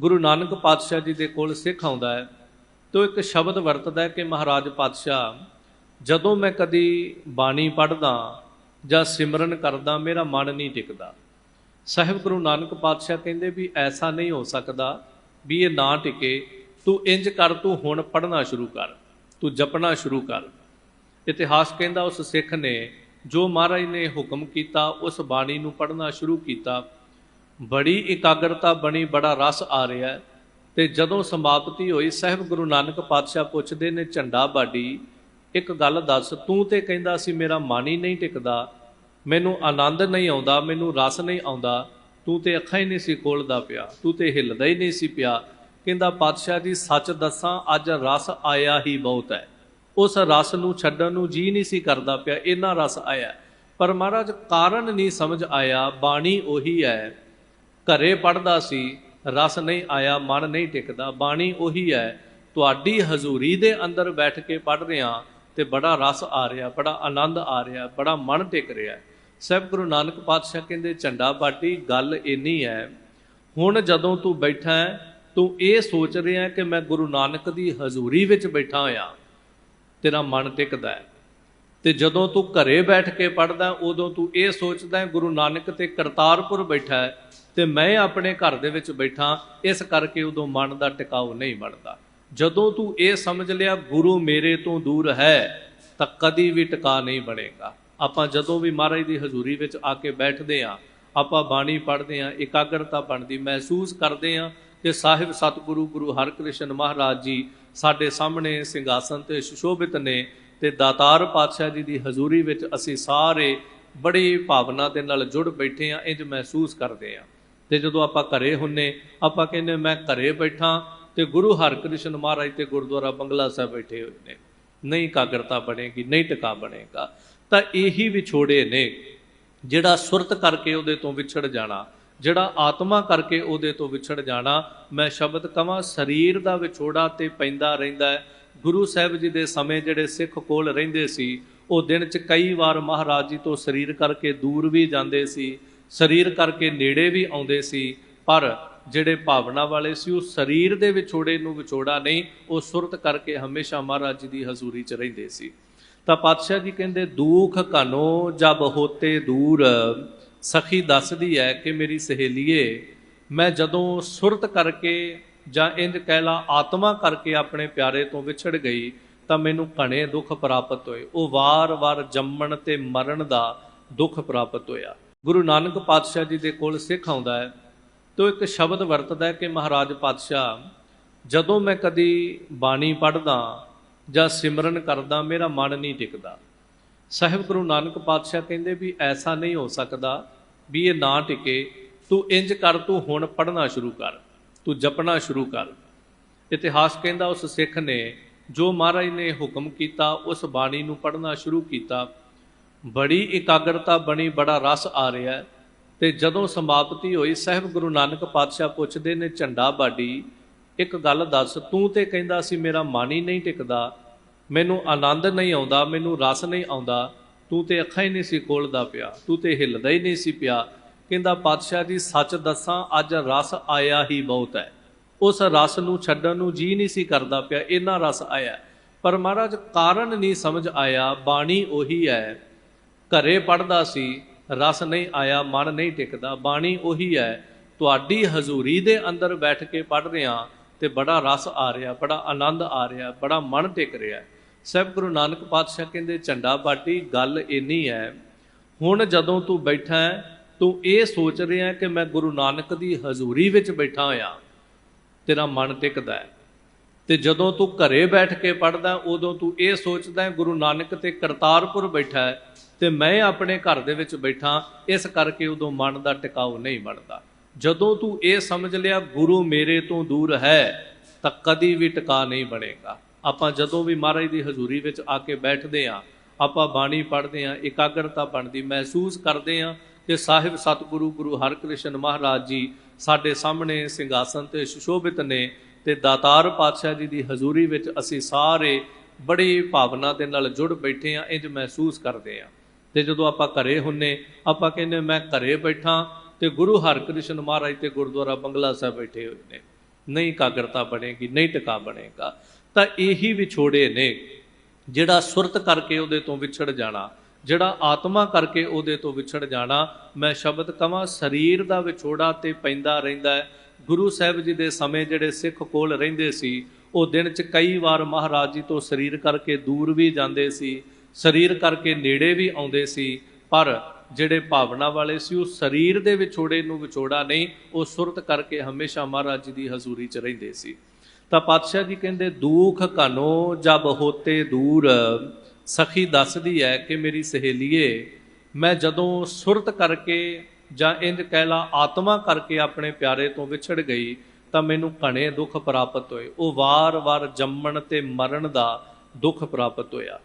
ਗੁਰੂ ਨਾਨਕ ਪਾਤਸ਼ਾਹ ਜੀ ਦੇ ਕੋਲ ਸਿੱਖ ਆਉਂਦਾ ਹੈ, ਤੋ ਇੱਕ ਸ਼ਬਦ ਵਰਤਦਾ ਹੈ ਕਿ ਮਹਾਰਾਜ ਪਾਤਸ਼ਾਹ, ਜਦੋਂ ਮੈਂ ਕਦੀ ਬਾਣੀ ਪੜ੍ਹਦਾ ਜਾਂ ਸਿਮਰਨ ਕਰਦਾ, ਮੇਰਾ ਮਨ ਨਹੀਂ ਟਿਕਦਾ। ਸਾਹਿਬ ਗੁਰੂ ਨਾਨਕ ਪਾਤਸ਼ਾਹ ਕਹਿੰਦੇ ਵੀ ਐਸਾ ਨਹੀਂ ਹੋ ਸਕਦਾ ਵੀ ਇਹ ਨਾ ਟਿਕੇ। ਤੂੰ ਇੰਜ ਕਰ, ਤੂੰ ਹੁਣ ਪੜ੍ਹਨਾ ਸ਼ੁਰੂ ਕਰ, ਤੂੰ ਜਪਣਾ ਸ਼ੁਰੂ ਕਰ। ਇਤਿਹਾਸ ਕਹਿੰਦਾ ਉਸ ਸਿੱਖ ਨੇ ਜੋ ਮਹਾਰਾਜ ਨੇ ਹੁਕਮ ਕੀਤਾ, ਉਸ ਬਾਣੀ ਨੂੰ ਪੜ੍ਹਨਾ ਸ਼ੁਰੂ ਕੀਤਾ। ਬੜੀ ਇਕਾਗਰਤਾ ਬਣੀ, ਬੜਾ ਰਸ ਆ ਰਿਹਾ ਤੇ ਜਦੋਂ ਸਮਾਪਤੀ ਹੋਈ, ਸਾਹਿਬ ਗੁਰੂ ਨਾਨਕ ਪਾਤਸ਼ਾਹ ਪੁੱਛਦੇ ਨੇ, ਝੰਡਾ ਬਾਡੀ, ਇੱਕ ਗੱਲ ਦੱਸ, ਤੂੰ ਤੇ ਕਹਿੰਦਾ ਸੀ, ਮੇਰਾ ਮਨ ਹੀ ਨਹੀਂ ਟਿਕਦਾ, ਮੈਨੂੰ ਆਨੰਦ ਨਹੀਂ ਆਉਂਦਾ, ਮੈਨੂੰ ਰਸ ਨਹੀਂ ਆਉਂਦਾ, ਤੂੰ ਤੇ ਅੱਖਾਂ ਹੀ ਨਹੀਂ ਸੀ ਖੋਲਦਾ ਪਿਆ, ਤੂੰ ਤੇ ਹਿੱਲਦਾ ਹੀ ਨਹੀਂ ਸੀ ਪਿਆ। ਕਹਿੰਦਾ, ਪਾਤਸ਼ਾਹ ਜੀ, ਸੱਚ ਦੱਸਾਂ, ਅੱਜ ਰਸ ਆਇਆ ਹੀ ਬਹੁਤ ਹੈ। ਉਸ ਰਸ ਨੂੰ ਛੱਡਣ ਨੂੰ ਜੀ ਨਹੀਂ ਸੀ ਕਰਦਾ ਪਿਆ, ਇੰਨਾ ਰਸ ਆਇਆ ਪਰ ਮਹਾਰਾਜ, ਕਾਰਨ ਨਹੀਂ ਸਮਝ ਆਇਆ, ਬਾਣੀ ਉਹੀ ਹੈ ਘਰੇ ਪੜਦਾ ਸੀ, ਰਸ ਨਹੀਂ ਆਇਆ, ਮਨ ਨਹੀਂ ਟਿਕਦਾ, ਬਾਣੀ ਉਹੀ ਹੈ, ਤੁਹਾਡੀ ਹਜ਼ੂਰੀ ਦੇ ਅੰਦਰ ਬੈਠ ਕੇ ਪੜ ਰਿਹਾ ਤੇ ਬੜਾ ਰਸ ਆ ਰਿਹਾ, ਬੜਾ ਆਨੰਦ ਆ ਰਿਹਾ, ਬੜਾ ਮਨ ਟਿਕ ਰਿਹਾ ਸਹਿਬ ਗੁਰੂ ਨਾਨਕ ਪਾਤਸ਼ਾਹ ਕਹਿੰਦੇ, ਝੰਡਾ ਬਾਟੀ, ਗੱਲ ਇੰਨੀ ਹੈ, ਹੁਣ ਜਦੋਂ ਤੂੰ ਬੈਠਾ ਹੈ, ਤੂੰ ਇਹ ਸੋਚ ਰਿਹਾ ਕਿ ਮੈਂ ਗੁਰੂ ਨਾਨਕ ਦੀ ਹਜ਼ੂਰੀ ਵਿੱਚ ਬੈਠਾ ਹੋਇਆ, ਤੇਰਾ ਮਨ ਟਿਕਦਾ ਹੈ। ਤੇ ਜਦੋਂ ਤੂੰ ਘਰੇ ਬੈਠ ਕੇ ਪੜਦਾ ਉਦੋਂ ਤੂੰ ਇਹ ਸੋਚਦਾ ਗੁਰੂ ਨਾਨਕ ਤੇ ਕਰਤਾਰਪੁਰ ਬੈਠਾ ਹੈ ਤੇ ਮੈਂ ਆਪਣੇ ਘਰ ਦੇ ਵਿੱਚ ਬੈਠਾ, ਇਸ ਕਰਕੇ ਉਦੋਂ ਮਨ ਦਾ ਟਿਕਾਉ ਨਹੀਂ ਬਣਦਾ। ਜਦੋਂ ਤੂੰ ਇਹ ਸਮਝ ਲਿਆ, ਗੁਰੂ ਮੇਰੇ ਤੋਂ ਦੂਰ ਹੈ, ਤਾਂ ਕਦੀ ਵੀ ਟਿਕਾ ਨਹੀਂ ਬਣੇਗਾ। ਆਪਾਂ ਜਦੋਂ ਵੀ ਮਹਾਰਾਜ ਦੀ ਹਜ਼ੂਰੀ ਵਿੱਚ ਆ ਕੇ ਬੈਠਦੇ ਆ ਆਪਾਂ ਬਾਣੀ ਪੜ੍ਹਦੇ ਆ ਇਕਾਗਰਤਾ ਬਣਦੀ, ਮਹਿਸੂਸ ਕਰਦੇ ਆ ਕਿ ਸਾਹਿਬ ਸਤਿਗੁਰੂ ਗੁਰੂ ਹਰਕ੍ਰਿਸ਼ਨ ਮਹਾਰਾਜ ਜੀ ਸਾਡੇ ਸਾਹਮਣੇ ਸਿੰਘਾਸਨ ਤੇ ਸੁਸ਼ੋਭਿਤ ਨੇ ਤੇ ਦਾਤਾਰ ਪਾਤਸ਼ਾਹ ਜੀ ਦੀ ਹਜ਼ੂਰੀ ਵਿੱਚ ਅਸੀਂ ਸਾਰੇ ਬੜੀ ਭਾਵਨਾ ਦੇ ਨਾਲ ਜੁੜ ਬੈਠੇ ਆ ਇੰਜ ਮਹਿਸੂਸ ਕਰਦੇ ਆ ਤੇ ਜਦੋਂ ਆਪਾਂ ਘਰੇ ਹੁੰਨੇ, ਆਪਾਂ ਕਹਿੰਦੇ ਮੈਂ ਘਰੇ ਬੈਠਾ ਤੇ ਗੁਰੂ ਹਰਕ੍ਰਿਸ਼ਨ ਮਹਾਰਾਜ ਤੇ ਗੁਰਦੁਆਰਾ ਬੰਗਲਾ ਸਾਹਿਬ ਬੈਠੇ ਹੋਏ ਨੇ। ਨਹੀਂ ਕਾਗਰਤਾ ਬਣੇਗੀ, ਨਹੀਂ ਟਿਕਾ ਬਣੇਗਾ। ਤਾਂ ਇਹੀ ਵਿਛੋੜੇ ਨੇ, ਜਿਹੜਾ ਸੁਰਤ ਕਰਕੇ ਉਹਦੇ ਤੋਂ ਵਿਛੜ ਜਾਣਾ, ਜਿਹੜਾ ਆਤਮਾ ਕਰਕੇ ਉਹਦੇ ਤੋਂ ਵਿਛੜ ਜਾਣਾ, ਮੈਂ ਸ਼ਬਦ ਕਵਾਂ, ਸਰੀਰ ਦਾ ਵਿਛੋੜਾ ਤੇ ਪੈਂਦਾ ਰਹਿੰਦਾ ਹੈ। ਗੁਰੂ ਸਾਹਿਬ ਜੀ ਦੇ ਸਮੇਂ ਜਿਹੜੇ ਸਿੱਖ ਕੋਲ ਰਹਿੰਦੇ ਸੀ, ਉਹ ਦਿਨ 'ਚ ਕਈ ਵਾਰ ਮਹਾਰਾਜ ਜੀ ਤੋਂ ਸਰੀਰ ਕਰਕੇ ਦੂਰ ਵੀ ਜਾਂਦੇ ਸੀ, ਸਰੀਰ ਕਰਕੇ ਨੇੜੇ ਵੀ ਆਉਂਦੇ ਸੀ, ਪਰ ਜਿਹੜੇ ਭਾਵਨਾ ਵਾਲੇ ਸੀ, ਉਹ ਸਰੀਰ ਦੇ ਵਿਛੋੜੇ ਨੂੰ ਵਿਛੋੜਾ ਨਹੀਂ, ਉਹ ਸੁਰਤ ਕਰਕੇ ਹਮੇਸ਼ਾ ਮਹਾਰਾਜ ਜੀ ਦੀ ਹਜ਼ੂਰੀ 'ਚ ਰਹਿੰਦੇ ਸੀ। ਤਾਂ ਪਾਤਸ਼ਾਹ ਜੀ ਕਹਿੰਦੇ, ਦੁੱਖ ਘਨੋ ਜਬ ਹੋਤੇ ਦੂਰ, ਸਖੀ ਦੱਸਦੀ ਹੈ ਕਿ ਮੇਰੀ ਸਹੇਲੀਏ, ਮੈਂ ਜਦੋਂ ਸੁਰਤ ਕਰਕੇ ਜਾਂ ਇੰਜ ਕਹਿ ਲਾ ਆਤਮਾ ਕਰਕੇ ਆਪਣੇ ਪਿਆਰੇ ਤੋਂ ਵਿਛੜ ਗਈ, ਤਾਂ ਮੈਨੂੰ ਘਣੇ ਦੁੱਖ ਪ੍ਰਾਪਤ ਹੋਏ। ਉਹ ਵਾਰ-ਵਾਰ ਜੰਮਣ ਤੇ ਮਰਨ ਦਾ ਦੁੱਖ ਪ੍ਰਾਪਤ ਹੋਇਆ। ਗੁਰੂ ਨਾਨਕ ਪਾਤਸ਼ਾਹ ਜੀ ਦੇ ਕੋਲ ਸਿੱਖ ਆਉਂਦਾ ਹੈ, ਤੋ ਇੱਕ ਸ਼ਬਦ ਵਰਤਦਾ ਹੈ ਕਿ ਮਹਾਰਾਜ ਪਾਤਸ਼ਾਹ, ਜਦੋਂ ਮੈਂ ਕਦੀ ਬਾਣੀ ਪੜ੍ਹਦਾ ਜਾਂ ਸਿਮਰਨ ਕਰਦਾ, ਮੇਰਾ ਮਨ ਨਹੀਂ ਟਿਕਦਾ। ਸਾਹਿਬ ਗੁਰੂ ਨਾਨਕ ਪਾਤਸ਼ਾਹ ਕਹਿੰਦੇ ਵੀ ਐਸਾ ਨਹੀਂ ਹੋ ਸਕਦਾ ਵੀ ਇਹ ਨਾ ਟਿਕੇ। ਤੂੰ ਇੰਜ ਕਰ, ਤੂੰ ਹੁਣ ਪੜ੍ਹਨਾ ਸ਼ੁਰੂ ਕਰ। ਤੂੰ ਜਪਣਾ ਸ਼ੁਰੂ ਕਰ। ਇਤਿਹਾਸ ਕਹਿੰਦਾ ਉਸ ਸਿੱਖ ਨੇ ਜੋ ਮਹਾਰਾਜ ਨੇ ਹੁਕਮ ਕੀਤਾ, ਉਸ ਬਾਣੀ ਨੂੰ ਪੜ੍ਹਨਾ ਸ਼ੁਰੂ ਕੀਤਾ। ਬੜੀ ਇਕਾਗਰਤਾ ਬਣੀ, ਬੜਾ ਰਸ ਆ ਰਿਹਾ ਹੈ। ਤੇ ਜਦੋਂ ਸਮਾਪਤੀ ਹੋਈ, ਸਾਹਿਬ ਗੁਰੂ ਨਾਨਕ ਪਾਤਸ਼ਾਹ ਪੁੱਛਦੇ ਨੇ, ਝੰਡਾ ਬਾਡੀ, ਇੱਕ ਗੱਲ ਦੱਸ, ਤੂੰ ਤੇ ਕਹਿੰਦਾ ਸੀ ਮੇਰਾ ਮਨ ਹੀ ਨਹੀਂ ਟਿਕਦਾ, ਮੈਨੂੰ ਆਨੰਦ ਨਹੀਂ ਆਉਂਦਾ, ਮੈਨੂੰ ਰਸ ਨਹੀਂ ਆਉਂਦਾ, ਤੂੰ ਤੇ ਅੱਖਾਂ ਹੀ ਨਹੀਂ ਸੀ ਖੋਲਦਾ ਪਿਆ, ਤੂੰ ਤੇ ਹਿੱਲਦਾ ਹੀ ਨਹੀਂ ਸੀ ਪਿਆ ਕਹਿੰਦਾ, ਪਾਤਸ਼ਾਹ ਜੀ, ਸੱਚ ਦੱਸਾਂ, ਅੱਜ ਰਸ ਆਇਆ ਹੀ ਬਹੁਤ ਹੈ। ਉਸ ਰਸ ਨੂੰ ਛੱਡਣ ਨੂੰ ਜੀ ਨਹੀਂ ਸੀ ਕਰਦਾ ਪਿਆ, ਇੰਨਾ ਰਸ ਆਇਆ। ਪਰ ਮਹਾਰਾਜ, ਕਾਰਨ ਨਹੀਂ ਸਮਝ ਆਇਆ, ਬਾਣੀ ਉਹੀ ਹੈ। ਘਰੇ ਪੜਦਾ ਸੀ, ਰਸ ਨਹੀਂ ਆਇਆ, ਮਨ ਨਹੀਂ ਟਿਕਦਾ, ਬਾਣੀ ਉਹੀ ਹੈ। ਤੁਹਾਡੀ ਹਜ਼ੂਰੀ ਦੇ ਅੰਦਰ ਬੈਠ ਕੇ ਪੜ ਰਿਹਾ ਤੇ ਬੜਾ ਰਸ ਆ ਰਿਹਾ, ਬੜਾ ਆਨੰਦ ਆ ਰਿਹਾ, ਬੜਾ ਮਨ ਟਿਕ ਰਿਹਾ ਸਹਿਬ ਗੁਰੂ ਨਾਨਕ ਪਾਤਸ਼ਾਹ ਕਹਿੰਦੇ, ਝੰਡਾ ਬਾਟੀ, ਗੱਲ ਇੰਨੀ ਹੈ। ਹੁਣ ਜਦੋਂ ਤੂੰ ਬੈਠਾ ਹੈ ਤੂੰ ਇਹ ਸੋਚ ਰਿਹਾ ਕਿ ਮੈਂ ਗੁਰੂ ਨਾਨਕ ਦੀ ਹਜ਼ੂਰੀ ਵਿੱਚ ਬੈਠਾ ਹੋਇਆ, ਤੇਰਾ ਮਨ ਟਿਕਦਾ ਹੈ। ਤੇ ਜਦੋਂ ਤੂੰ ਘਰੇ ਬੈਠ ਕੇ ਪੜਦਾ ਉਦੋਂ ਤੂੰ ਇਹ ਸੋਚਦਾ ਹੈ, ਗੁਰੂ ਨਾਨਕ ਤੇ ਕਰਤਾਰਪੁਰ ਬੈਠਾ ਹੈ ਤੇ ਮੈਂ ਆਪਣੇ ਘਰ ਦੇ ਵਿੱਚ ਬੈਠਾ, ਇਸ ਕਰਕੇ ਉਦੋਂ ਮਨ ਦਾ ਟਿਕਾਉ ਨਹੀਂ ਬਣਦਾ। ਜਦੋਂ ਤੂੰ ਇਹ ਸਮਝ ਲਿਆ, ਗੁਰੂ ਮੇਰੇ ਤੋਂ ਦੂਰ ਹੈ, ਤਾਂ ਕਦੀ ਵੀ ਟਿਕਾ ਨਹੀਂ ਬਣੇਗਾ। ਆਪਾਂ ਜਦੋਂ ਵੀ ਮਹਾਰਾਜ ਦੀ ਹਜ਼ੂਰੀ ਵਿੱਚ ਆ ਕੇ ਬੈਠਦੇ ਆਂ ਆਪਾਂ ਬਾਣੀ ਪੜ੍ਹਦੇ ਆਂ ਇਕਾਗਰਤਾ ਬਣਦੀ, ਮਹਿਸੂਸ ਕਰਦੇ ਆਂ ਕਿ ਸਾਹਿਬ ਸਤਿਗੁਰੂ ਗੁਰੂ ਹਰਕ੍ਰਿਸ਼ਨ ਮਹਾਰਾਜ ਜੀ ਸਾਡੇ ਸਾਹਮਣੇ ਸਿੰਘਾਸਨ ਤੇ ਸੁਸ਼ੋਭਿਤ ਨੇ ਤੇ ਦਾਤਾਰ ਪਾਤਸ਼ਾਹ ਜੀ ਦੀ ਹਜ਼ੂਰੀ ਵਿੱਚ ਅਸੀਂ ਸਾਰੇ ਬੜੀ ਭਾਵਨਾ ਦੇ ਨਾਲ ਜੁੜ ਬੈਠੇ ਆਂ ਇੰਜ ਮਹਿਸੂਸ ਕਰਦੇ ਆਂ ਤੇ ਜਦੋਂ ਆਪਾਂ ਘਰੇ ਹੁੰਨੇ, ਆਪਾਂ ਕਹਿੰਦੇ ਮੈਂ ਘਰੇ ਬੈਠਾ ਤੇ ਗੁਰੂ ਹਰਕ੍ਰਿਸ਼ਨ ਮਹਾਰਾਜ ਤੇ ਗੁਰਦੁਆਰਾ ਬੰਗਲਾ ਸਾਹਿਬ ਬੈਠੇ ਹੋਏ ਨੇ। ਨਹੀਂ ਕਾਗਰਤਾ ਬਣੇਗੀ, ਨਹੀਂ ਟਿਕਾ ਬਣੇਗਾ। ਤਾਂ ਇਹੀ ਵਿਛੋੜੇ ਨੇ, ਜਿਹੜਾ ਸੁਰਤ ਕਰਕੇ ਉਹਦੇ ਤੋਂ ਵਿਛੜ ਜਾਣਾ। ਜਿਹੜਾ ਆਤਮਾ ਕਰਕੇ ਉਹਦੇ ਤੋਂ ਵਿਛੜ ਜਾਣਾ, ਮੈਂ ਸ਼ਬਦ ਕਵਾਂ, ਸਰੀਰ ਦਾ ਵਿਛੋੜਾ ਤੇ ਪੈਂਦਾ ਰਹਿੰਦਾ ਹੈ। ਗੁਰੂ ਸਾਹਿਬ ਜੀ ਦੇ ਸਮੇਂ ਜਿਹੜੇ ਸਿੱਖ ਕੋਲ ਰਹਿੰਦੇ ਸੀ, ਉਹ ਦਿਨ 'ਚ ਕਈ ਵਾਰ ਮਹਾਰਾਜ ਜੀ ਤੋਂ ਸਰੀਰ ਕਰਕੇ ਦੂਰ ਵੀ ਜਾਂਦੇ ਸੀ, ਸਰੀਰ ਕਰਕੇ ਨੇੜੇ ਵੀ ਆਉਂਦੇ ਸੀ, ਪਰ ਜਿਹੜੇ ਭਾਵਨਾ ਵਾਲੇ ਸੀ, ਉਹ ਸਰੀਰ ਦੇ ਵਿਛੋੜੇ ਨੂੰ ਵਿਛੋੜਾ ਨਹੀਂ, ਉਹ ਸੁਰਤ ਕਰਕੇ ਹਮੇਸ਼ਾ ਮਹਾਰਾਜ ਜੀ ਦੀ ਹਜ਼ੂਰੀ 'ਚ ਰਹਿੰਦੇ ਸੀ। ਤਾਂ ਪਾਤਸ਼ਾਹ ਜੀ ਕਹਿੰਦੇ, ਦੁੱਖ ਕਨੋ ਜਬ ਹੋਤੇ ਦੂਰ। ਸਖੀ ਦੱਸਦੀ ਹੈ ਕਿ ਮੇਰੀ ਸਹੇਲੀਏ, ਮੈਂ ਜਦੋਂ ਸੁਰਤ ਕਰਕੇ ਜਾਂ ਇੰਜ ਕਹਿ ਲਾ ਆਤਮਾ ਕਰਕੇ ਆਪਣੇ ਪਿਆਰੇ ਤੋਂ ਵਿਛੜ ਗਈ, ਤਾਂ ਮੈਨੂੰ ਘਣੇ ਦੁੱਖ ਪ੍ਰਾਪਤ ਹੋਏ। ਉਹ ਵਾਰ-ਵਾਰ ਜੰਮਣ ਤੇ ਮਰਨ ਦਾ ਦੁੱਖ ਪ੍ਰਾਪਤ ਹੋਇਆ।